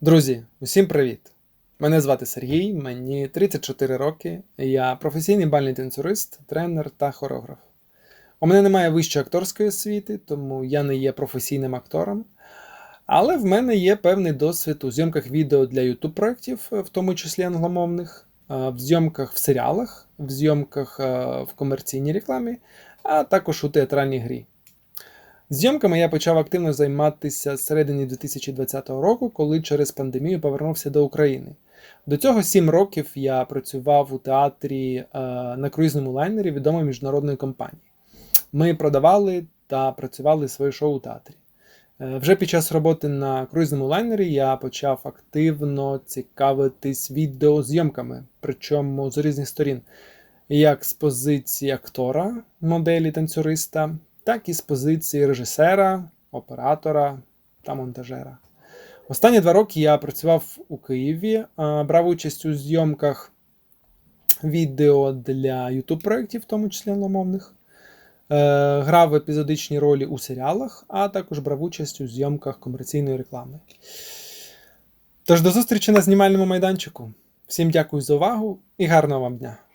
Друзі, усім привіт! Мене звати Сергій, мені 34 роки. Я професійний бальний танцюрист, тренер та хореограф. У мене немає вищої акторської освіти, тому я не є професійним актором. Але в мене є певний досвід у зйомках відео для YouTube проєктів, в тому числі англомовних, в зйомках в серіалах, в зйомках в комерційній рекламі, а також у театральній грі. Зйомками я почав активно займатися з середини 2020 року, коли через пандемію повернувся до України. До цього 7 років я працював у театрі е, на круїзному лайнері відомої міжнародної компанії. Ми продавали та працювали своє шоу у театрі. Е, Вже під час роботи на круїзному лайнері я почав активно цікавитись відеозйомками, причому з різних сторін, як з позиції актора, моделі танцюриста, так і з позиції режисера, оператора та монтажера. Останні два роки я працював у Києві, брав участь у зйомках відео для YouTube проєктів, в тому числі англомовних. Е, Грав епізодичні ролі у серіалах, а також брав участь у зйомках комерційної реклами. Тож до зустрічі на знімальному майданчику. Всім дякую за увагу і гарного вам дня!